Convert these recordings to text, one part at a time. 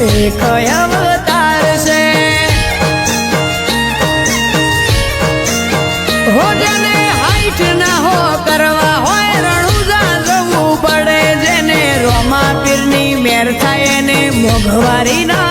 એક અવતાર છે. હો જેને હાઈટ પડે જેને રોમા પીરની એને મોઘવારી ના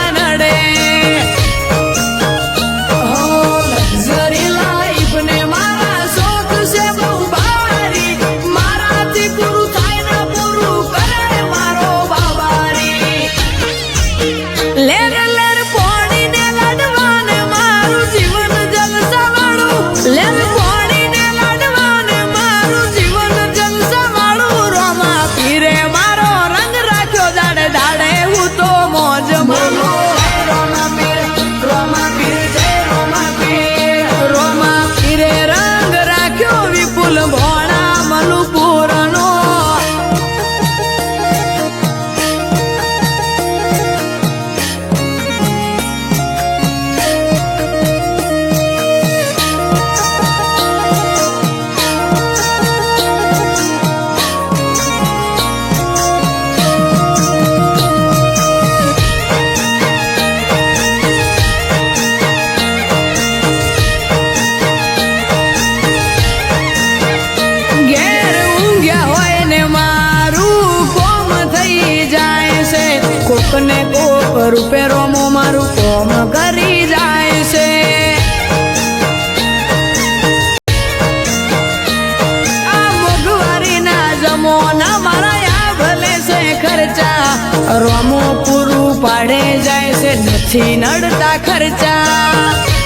રૂપે રોમો મારું કોમ કરી જાય છે. આ મોંઘવારીના ખર્ચા. રોમો પૂરું પાડે જાય છે, નથી નડતા ખર્ચા.